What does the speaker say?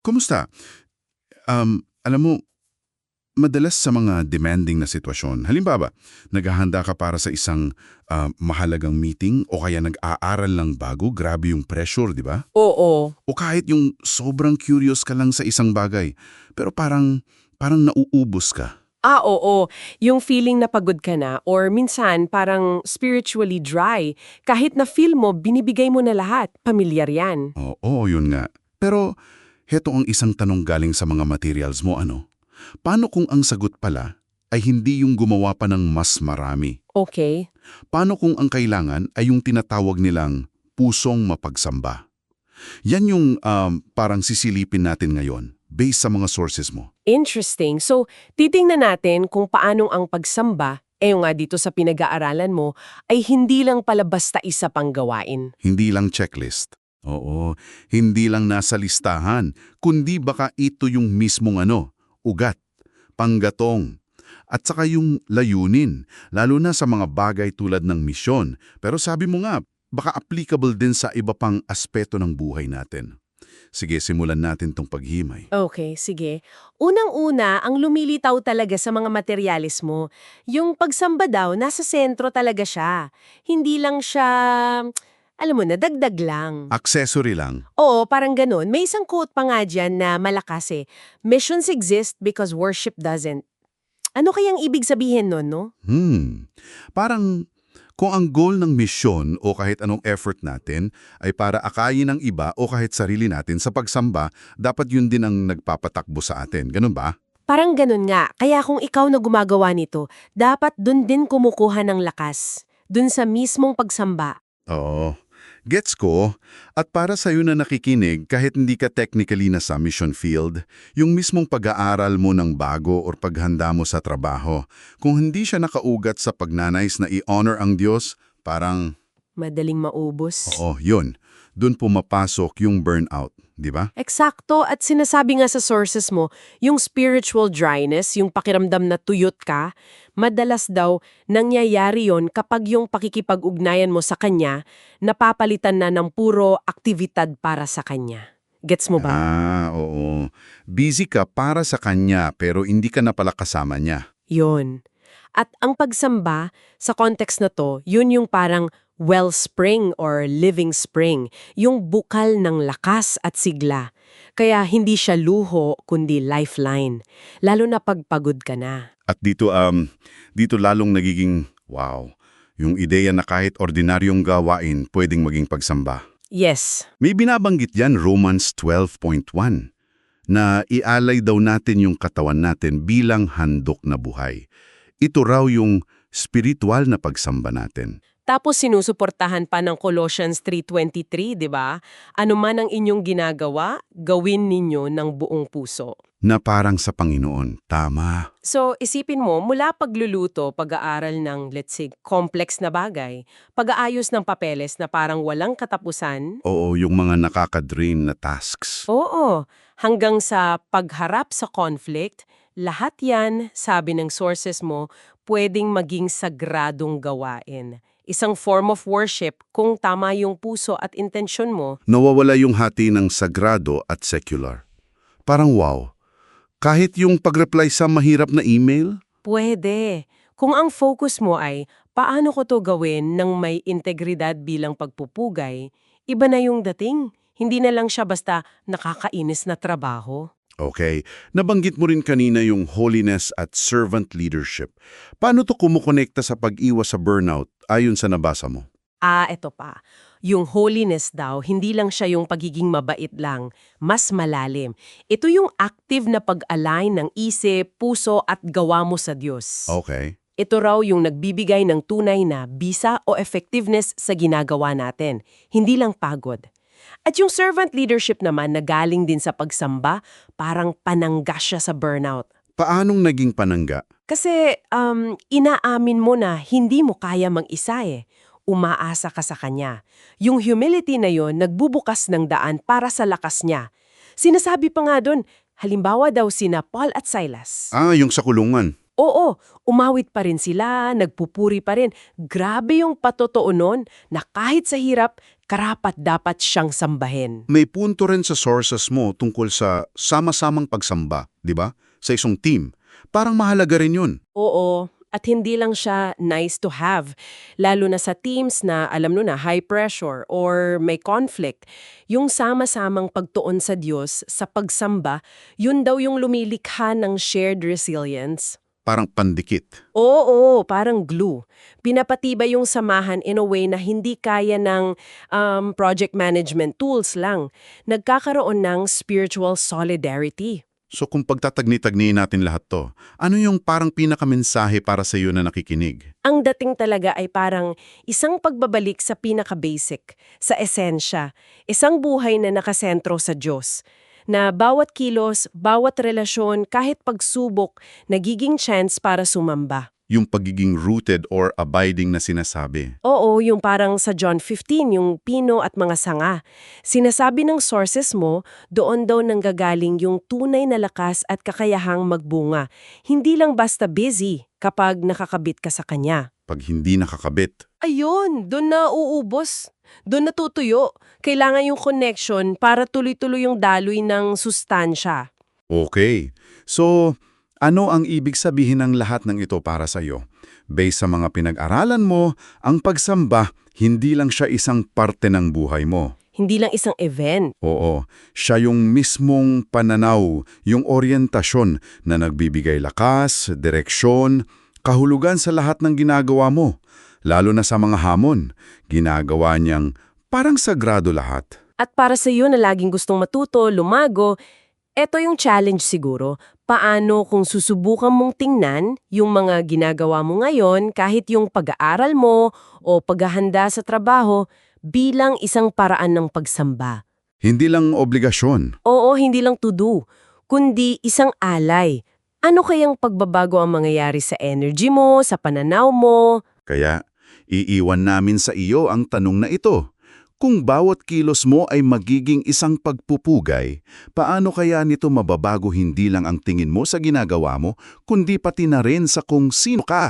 Kumusta? Um, alam mo, madalas sa mga demanding na sitwasyon, halimbawa, naghahanda ka para sa isang ah, mahalagang meeting o kaya nag-aaral lang bago, grabe yung pressure, di ba? Oo. O kahit yung sobrang curious ka lang sa isang bagay, pero parang, parang nauubos ka. Ah, oo. Yung feeling na pagod ka na or minsan parang spiritually dry. Kahit na feel mo, binibigay mo na lahat. Pamilyar yan. Oo, yun nga. Pero, heto ang isang tanong galing sa mga materials mo, ano? Paano kung ang sagot pala ay hindi yung gumawa pa ng mas marami? Okay. Paano kung ang kailangan ay yung tinatawag nilang pusong mapagsamba? Yan yung um, parang sisilipin natin ngayon, based sa mga sources mo. Interesting. So, titingnan natin kung paanong ang pagsamba, eh nga dito sa pinag-aaralan mo, ay hindi lang pala basta isa pang gawain. Hindi lang checklist. Oo, hindi lang nasa listahan, kundi baka ito yung mismong ano, ugat, panggatong, at saka yung layunin, lalo na sa mga bagay tulad ng misyon. Pero sabi mo nga, baka applicable din sa iba pang aspeto ng buhay natin. Sige, simulan natin tong paghimay. Okay, sige. Unang-una, ang lumilitaw talaga sa mga materyales mo, yung pagsamba daw, nasa sentro talaga siya. Hindi lang siya, alam mo na, dagdag lang. Accessory lang. Oo, parang ganun. May isang quote pa nga dyan na malakas eh. Missions exist because worship doesn't. Ano kayang ibig sabihin nun, no? Hmm. Parang kung ang goal ng misyon o kahit anong effort natin ay para akayin ng iba o kahit sarili natin sa pagsamba, dapat yun din ang nagpapatakbo sa atin. Ganun ba? Parang ganun nga. Kaya kung ikaw na gumagawa nito, dapat dun din kumukuha ng lakas. Dun sa mismong pagsamba. Oo. Gets ko. At para sa'yo na nakikinig, kahit hindi ka technically na sa mission field, yung mismong pag-aaral mo ng bago or paghanda mo sa trabaho, kung hindi siya nakaugat sa pagnanais na i-honor ang Diyos, parang, Madaling maubos. oo, yun. Doon pumapasok yung burnout, di ba? Eksakto at sinasabi nga sa sources mo, yung spiritual dryness, yung pakiramdam na tuyot ka, madalas daw nangyayari yon kapag yung pakikipag-ugnayan mo sa kanya, napapalitan na ng puro aktibidad para sa kanya. Gets mo ba? Ah, oo. Busy ka para sa kanya pero hindi ka na pala kasama niya. Yon. At ang pagsamba, sa context na to, yun yung parang wellspring or living spring, yung bukal ng lakas at sigla. Kaya hindi siya luho kundi lifeline, lalo na pagpagod ka na. At dito, um, dito lalong nagiging, wow, yung ideya na kahit ordinaryong gawain pwedeng maging pagsamba. Yes, May binabanggit yan Romans 12.1 na ialay daw natin yung katawan natin bilang handok na buhay. Ito raw yung spiritual na pagsamba natin. Tapos sinusuportahan pa ng Colossians 3.23, di ba? Ano man ang inyong ginagawa, gawin ninyo ng buong puso. Na parang sa Panginoon. Tama. So, isipin mo, mula pagluluto, pag-aaral ng, let's say, complex na bagay, pag-aayos ng papeles na parang walang katapusan, Oo, yung mga nakaka-drain na tasks. oo, hanggang sa pagharap sa conflict, lahat yan, sabi ng sources mo, pwedeng maging sagradong gawain. Isang form of worship kung tama yung puso at intensyon mo, Nawawala yung hati ng sagrado at secular. Parang wow. Kahit yung pag-reply sa mahirap na email, Pwede. Kung ang focus mo ay paano ko to gawin ng may integridad bilang pagpupugay, iba na yung dating. Hindi na lang siya basta nakakainis na trabaho. Okay. Nabanggit mo rin kanina yung holiness at servant leadership. Paano to kumukonekta sa pag-iwas sa burnout ayon sa nabasa mo? Ah, eto pa. Yung holiness daw, hindi lang siya yung pagiging mabait lang, mas malalim. Ito yung active na pag-align ng isip, puso at gawa mo sa Diyos. Okay. Ito raw yung nagbibigay ng tunay na bisa o effectiveness sa ginagawa natin, hindi lang pagod. At yung servant leadership naman na galing din sa pagsamba, parang panangga siya sa burnout. Paanong naging panangga? Kasi um, inaamin mo na hindi mo kaya mang-isa eh. Umaasa ka sa kanya. Yung humility na yon nagbubukas ng daan para sa lakas niya. Sinasabi pa nga doon, halimbawa daw sina Paul at Silas. Ah, yung sa kulungan. Oo, umawit pa rin sila, nagpupuri pa rin. Grabe yung patotoo nun na kahit sa hirap, karapat dapat siyang sambahin. May punto rin sa sources mo tungkol sa sama-samang pagsamba, di ba? Sa isang team. Parang mahalaga rin yun. Oo, at hindi lang siya nice to have. Lalo na sa teams na alam no na high pressure or may conflict. Yung sama-samang pagtuon sa Diyos sa pagsamba, yun daw yung lumilikha ng shared resilience. Parang pandikit. Oo, parang glue. Pinapatibay yung samahan in a way na hindi kaya ng um, project management tools lang. Nagkakaroon ng spiritual solidarity. So kung pagtatagni-tagni natin lahat to, ano yung parang pinakamensahe para sa iyo na nakikinig? Ang dating talaga ay parang isang pagbabalik sa pinaka-basic, sa esensya, isang buhay na nakasentro sa Diyos, na bawat kilos, bawat relasyon, kahit pagsubok, nagiging chance para sumamba. Yung pagiging rooted or abiding na sinasabi. Oo, yung parang sa John 15, yung pino at mga sanga. Sinasabi ng sources mo, doon daw nanggagaling yung tunay na lakas at kakayahang magbunga. Hindi lang basta busy kapag nakakabit ka sa kanya. Pag hindi nakakabit, Ayun, doon na uubos. Doon natutuyo. Kailangan yung connection para tuloy-tuloy yung daloy ng sustansya. Okay. So, ano ang ibig sabihin ng lahat ng ito para sa iyo? Based sa mga pinag-aralan mo, ang pagsamba, hindi lang siya isang parte ng buhay mo. Hindi lang isang event. Oo, siya yung mismong pananaw, yung orientasyon na nagbibigay lakas, direksyon, kahulugan sa lahat ng ginagawa mo. Lalo na sa mga hamon, ginagawa niyang parang sagrado lahat. At para sa iyo na laging gustong matuto, lumago, eto yung challenge siguro. Paano kung susubukan mong tingnan yung mga ginagawa mo ngayon kahit yung pag-aaral mo o paghahanda sa trabaho bilang isang paraan ng pagsamba? Hindi lang obligasyon. Oo, hindi lang to do, kundi isang alay. Ano kayang pagbabago ang mangyayari sa energy mo, sa pananaw mo? Kaya, iiwan namin sa iyo ang tanong na ito. Kung bawat kilos mo ay magiging isang pagpupugay, paano kaya nito mababago hindi lang ang tingin mo sa ginagawa mo, kundi pati na rin sa kung sino ka?